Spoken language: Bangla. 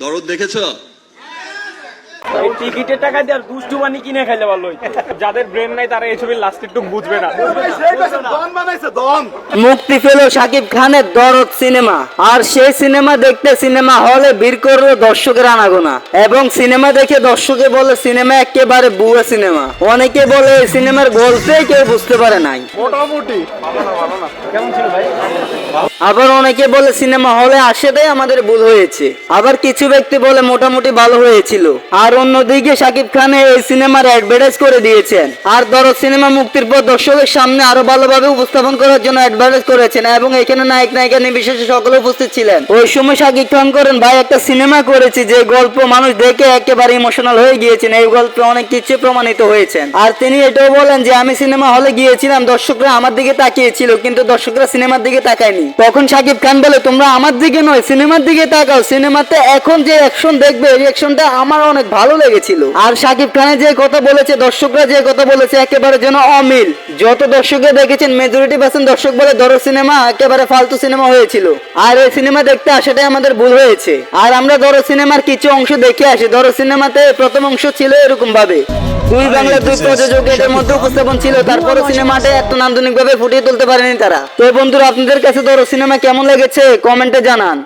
দরদ দেখেছ? এই টিকিটের টাকা দিয়ে আর দুষ্টু বানি কিনে খাইলে ভালো যাদের ব্রেন নাই তারা এই ছবির লাস্টের টুক বুঝবে না। মুক্তি পেল শাকিব খানের দরদ সিনেমা। আর সেই সিনেমা দেখতে সিনেমা হলে ভিড় করল দর্শকের আনাগোনা। এবং সিনেমা দেখে দর্শকে বলে সিনেমা একেবারে বুয়া সিনেমা। অনেকে বলে এই সিনেমার গল্পেই কেউ বুঝতে পারে নাই। কেমন ছিল ভাই? আবার অনেকে বলে সিনেমা হলে আসাটাই আমাদের ভুল হয়েছে। আবার কিছু ব্যক্তি বলে মোটামুটি ভালো হয়েছিল। আর অন্যদিকে শাকিব খান এই সিনেমার অ্যাডভার্টাইজ করে দিয়েছেন। আর দরদ সিনেমা মুক্তির পর দর্শকের সামনে আরও ভালোভাবে উপস্থাপন করার জন্য অ্যাডভার্টাইজ করেছেন এবং এখানে নায়ক নায়িকা নির্বিশেষে সকলে উপস্থিত ছিলেন। ওই সময় শাকিব খান করেন, ভাই, একটা সিনেমা করেছি যে গল্প মানুষ দেখে একেবারে ইমোশনাল হয়ে গিয়েছেন। এই গল্পে অনেক কিছু প্রমাণিত হয়েছেন। আর তিনি এটাও বলেন যে, আমি সিনেমা হলে গিয়েছিলাম, দর্শকরা আমার দিকে তাকিয়েছিল, কিন্তু দর্শকরা সিনেমার দিকে তাকায়নি। তখন শাকিব খান বলে, তোমরা আমার দিকে নয়, সিনেমার দিকে তাকাও। সিনেমাতে এখন যে অ্যাকশন দেখবে, এই অ্যাকশনটা আমার অনেক ভালো লেগেছিল। আর শাকিব খানের যে কথা বলেছে, দর্শকরা যে কথা বলেছে, একেবারে যেন অমিল। যত দর্শকরা দেখেছেন মেজরিটি পার্সেন্ট দর্শক বলে ধরো সিনেমা একেবারে ফালতু সিনেমা হয়েছিল। আর এই সিনেমা দেখতে আসাটাই আমাদের ভুল হয়েছে। আর আমরা ধরো সিনেমার কিছু অংশ দেখে আসি। ধরো সিনেমাতে প্রথম অংশ ছিল এরকম ভাবে দুই বাংলা দুই প্রযোজক এদের মধ্যে উপস্থাপন ছিল। তারপরে সিনেমাটা এত নান্দনিক ভাবে ফুটিয়ে তুলতে পারেনি তারা। তো বন্ধুরা, আপনাদের কাছে ধরো সিনেমা কেমন লেগেছে? কমেন্টে জানান।